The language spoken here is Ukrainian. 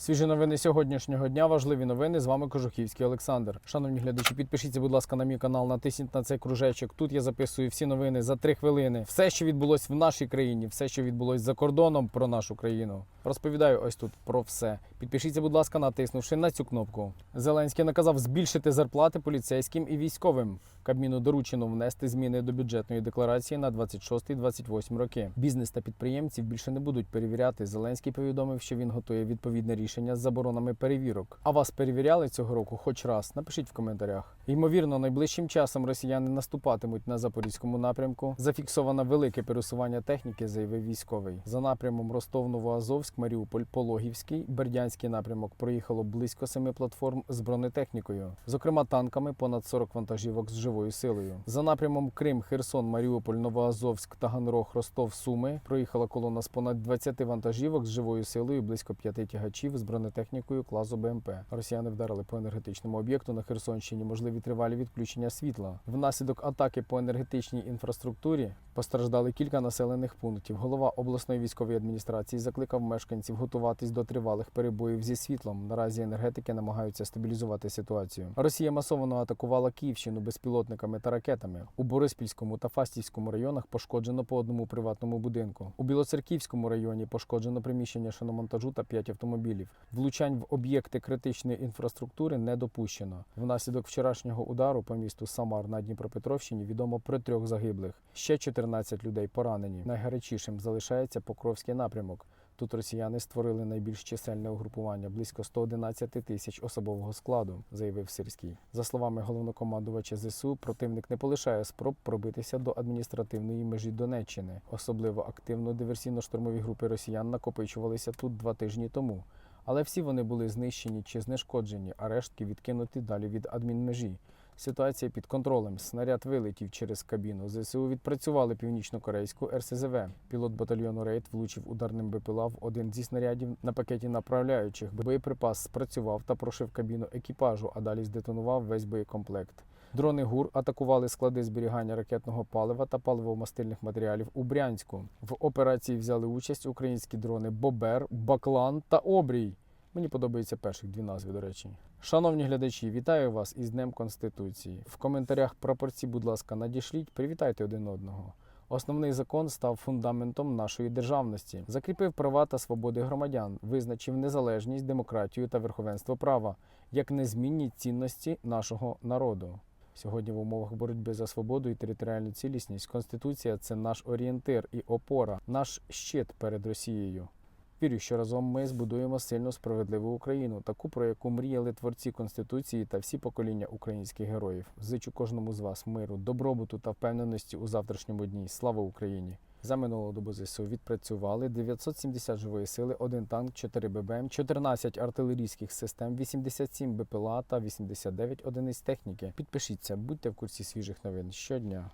Свіжі новини сьогоднішнього дня. Важливі новини. З вами Кожухівський Олександр. Шановні глядачі, підпишіться, будь ласка, на мій канал, натисніть на цей кружечок. Тут я записую всі новини за три хвилини. Все, що відбулось в нашій країні, все, що відбулось за кордоном про нашу країну. Розповідаю ось тут про все. Підпишіться, будь ласка, натиснувши на цю кнопку. Зеленський наказав збільшити зарплати поліцейським і військовим. Кабміну доручено внести зміни до бюджетної декларації на 26-28 роки. Бізнес та підприємців більше не будуть перевіряти. Зеленський повідомив, що він готує відповідне рішення з заборонами перевірок. А вас перевіряли цього року хоч раз? Напишіть в коментарях. Ймовірно, найближчим часом росіяни наступатимуть на запорізькому напрямку. Зафіксовано велике пересування техніки, заявив військовий. За напрямом Ростов-Новоазовськ, Маріуполь, Пологівський, Бердянський напрямок проїхало близько семи платформ з бронетехнікою, зокрема танками, понад 40 вантажівок з живою силою. За напрямом Крим, Херсон, Маріуполь, Новоазовськ, Таганрог, Ростов, Суми проїхала колона з понад 20 вантажівок з живою силою, близько п'яти тягачів з бронетехнікою класу БМП. Росіяни вдарили по енергетичному об'єкту на Херсонщині. Можливі тривалі відключення світла. Внаслідок атаки по енергетичній інфраструктурі постраждали кілька населених пунктів. Голова обласної військової адміністрації закликав мешканців готуватись до тривалих перебоїв зі світлом. Наразі енергетики намагаються стабілізувати ситуацію. Росія масово атакувала Київщину безпілотниками та ракетами. У Бориспільському та Фастівському районах пошкоджено по одному приватному будинку. У Білоцерківському районі пошкоджено приміщення шиномонтажу та п'ять автомобілів. Влучань в об'єкти критичної інфраструктури не допущено. Внаслідок вчорашнього удару по місту Самар на Дніпропетровщині відомо про трьох загиблих. Ще 14 людей поранені. Найгарячішим залишається Покровський напрямок. Тут росіяни створили найбільш чисельне угрупування близько 111 тисяч особового складу, заявив Сирський. За словами головнокомандувача ЗСУ, противник не полишає спроб пробитися до адміністративної межі Донеччини. Особливо активно диверсійно-штурмові групи росіян накопичувалися тут два тижні тому. Але всі вони були знищені чи знешкоджені, а рештки відкинуті далі від адмінмежі. Ситуація під контролем. Снаряд вилетів через кабіну. ЗСУ відпрацювали північно-корейську РСЗВ. Пілот батальйону Рейд влучив ударним БПЛА в один зі снарядів на пакеті направляючих. Боєприпас спрацював та прошив кабіну екіпажу, а далі здетонував весь боєкомплект. Дрони ГУР атакували склади зберігання ракетного палива та паливомастильних матеріалів у Брянську. В операції взяли участь українські дрони Бобер, Баклан та Обрій. Мені подобаються перших дві назви, до речі. Шановні глядачі, вітаю вас із Днем Конституції. В коментарях прапорці, будь ласка, надішліть, привітайте один одного. Основний закон став фундаментом нашої державності, закріпив права та свободи громадян, визначив незалежність, демократію та верховенство права як незмінні цінності нашого народу. Сьогодні в умовах боротьби за свободу і територіальну цілісність Конституція це наш орієнтир і опора, наш щит перед Росією. Вірю, що разом ми збудуємо сильну справедливу Україну, таку про яку мріяли творці конституції та всі покоління українських героїв. Зичу кожному з вас миру, добробуту та впевненості у завтрашньому дні. Слава Україні! За минулу добу ЗСУ відпрацювали 970 живої сили, 1 танк, 4 ББМ, 14 артилерійських систем, 87 БПЛА та 89 одиниць техніки. Підпишіться, будьте в курсі свіжих новин щодня.